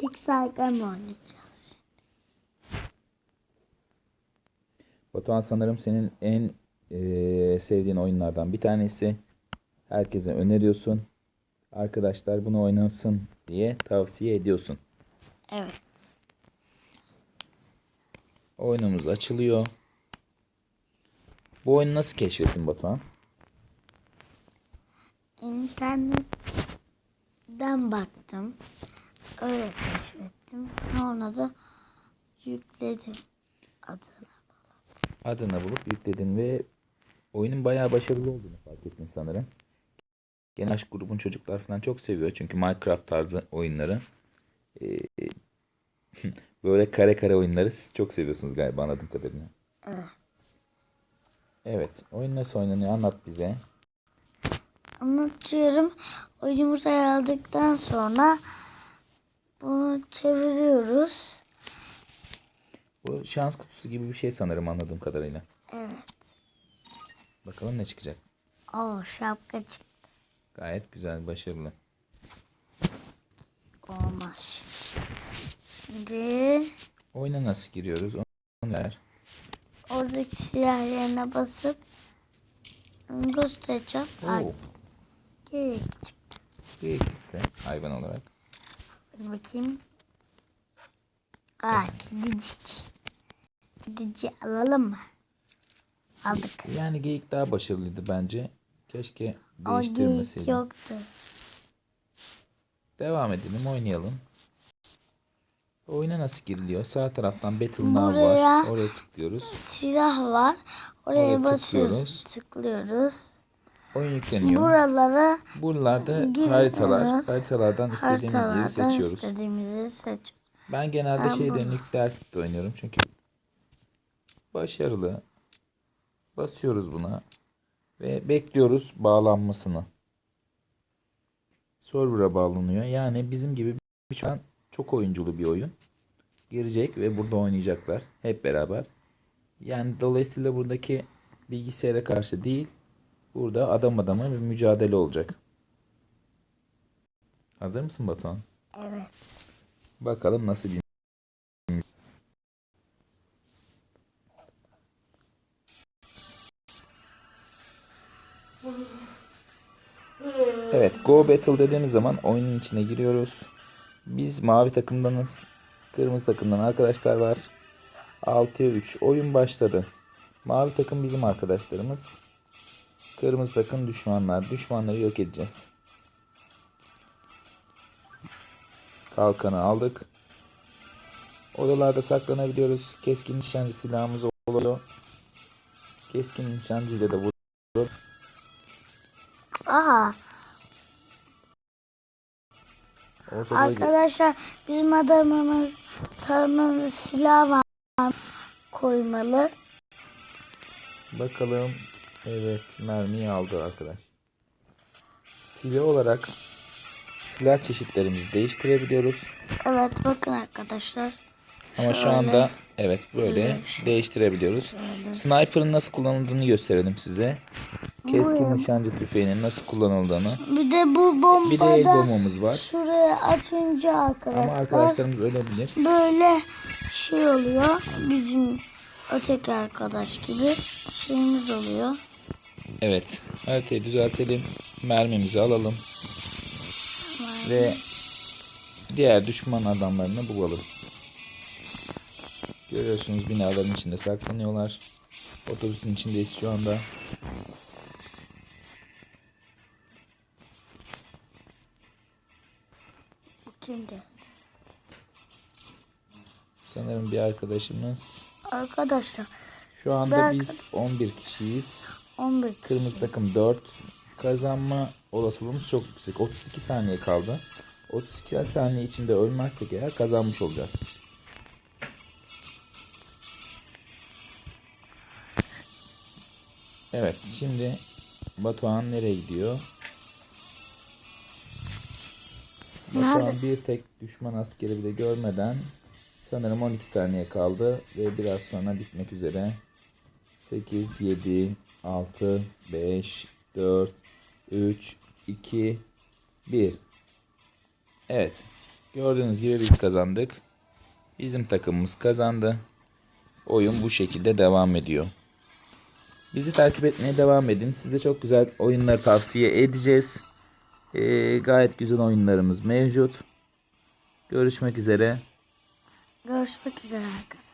Pixel Game oynayacağız. Batuhan sanırım senin en eee, sevdiğin oyunlardan bir tanesi. Herkese öneriyorsun. Arkadaşlar bunu oynasın diye tavsiye ediyorsun. Evet. Oyunumuz açılıyor. Bu oyunu nasıl keşfettin Batuhan? İnternetten baktım. Öyle keşfettim. Sonra da yükledim adını. Adını bulup yükledin ve oyunun bayağı başarılı olduğunu fark ettin sanırım. Genel aşk grubun çocuklar falan çok seviyor çünkü Minecraft tarzı oyunları. Ee, böyle kare kare oyunları siz çok seviyorsunuz galiba anladığım kadarıyla. Evet. Evet, oyun nasıl oynanıyor anlat bize. Anlatıyorum. O yumurtayı aldıktan sonra bunu çeviriyoruz. Bu şans kutusu gibi bir şey sanırım anladığım kadarıyla. Evet. Bakalım ne çıkacak. O şapka çıktı. Gayet güzel, başarılı. Olmaz. Şimdi Oyuna nasıl giriyoruz? Onu ver. oradaki silah yerine basıp göstereceğim. Oo, geyik çıktı. geyik çıktı hayvan olarak. Bir bakayım. Aa kedicik. Kedici alalım mı? Aldık. Yani geyik daha başarılıydı bence. Keşke O geyik yoktu. Devam edelim, oynayalım. Oyuna nasıl giriliyor? Sağ taraftan Battle Now var. Oraya tıklıyoruz. Silah var. Oraya Oraya basıyoruz. Tıklıyoruz. Oyun yükleniyor. Buralara Buralarda Giriyoruz. haritalar. Haritalardan istediğimiz yeri haritalardan seçiyoruz. istediğimizi seç. Ben genelde Ben şey bunu- dönük derste oynuyorum çünkü başarılı. Basıyoruz buna ve bekliyoruz bağlanmasını. Server'a bağlanıyor. Yani bizim gibi bir şu an çok oyunculu bir oyun. Girecek ve burada oynayacaklar hep beraber. Yani dolayısıyla buradaki bilgisayara karşı değil, burada adam adama bir mücadele olacak. Hazır mısın Batuhan? Evet. Bakalım nasıl bir Evet, Go Battle dediğimiz zaman oyunun içine giriyoruz. Biz mavi takımdanız. Kırmızı takımdan arkadaşlar var. 6'ya 3 oyun başladı. Mavi takım bizim arkadaşlarımız. Kırmızı takım düşmanlar. Düşmanları yok edeceğiz. Kalkanı aldık. Odalarda saklanabiliyoruz. Keskin nişancı silahımız oluyor. Keskin nişancıyla da vuruyoruz. Aha. Ortada Arkadaşlar bizim adamımız tarımımız silah var koymalı. bakalım. Evet mermiyi aldı arkadaş. Silah olarak silah çeşitlerimizi değiştirebiliyoruz. Evet bakın arkadaşlar. Ama şu Şöyle. anda evet böyle değiştirebiliyoruz. Sniper'ın nasıl kullanıldığını gösterelim size. Keskin nişancı tüfeğinin nasıl kullanıldığını. Bir de bu Bir de el bombada bombamız var. şuraya atınca Ama arkadaşlar arkadaşlarımız ölebilir. böyle şey oluyor. Bizim öteki arkadaş gibi şeyimiz oluyor. Evet. Haritayı düzeltelim. Mermimizi alalım. Ve diğer düşman adamlarını bulalım. Görüyorsunuz binaların içinde saklanıyorlar. Otobüsün içindeyiz şu anda. Kimdi? Sanırım bir arkadaşımız. Arkadaşlar Şu anda Ben- biz 11 kişiyiz. 11 kişi. Kırmızı takım 4. Kazanma olasılığımız çok yüksek. 32 saniye kaldı. 32 saniye içinde ölmezsek eğer kazanmış olacağız. Evet şimdi Batuhan nereye gidiyor? Batuhan bir tek düşman askeri bile görmeden sanırım 12 saniye kaldı ve biraz sonra bitmek üzere. 8, 7, 6, 5, 4, 3, 2, 1. Evet. Gördüğünüz gibi biz kazandık. Bizim takımımız kazandı. Oyun bu şekilde devam ediyor. Bizi takip etmeye devam edin. Size çok güzel oyunları tavsiye edeceğiz. Ee, gayet güzel oyunlarımız mevcut. Görüşmek üzere. Görüşmek üzere arkadaşlar.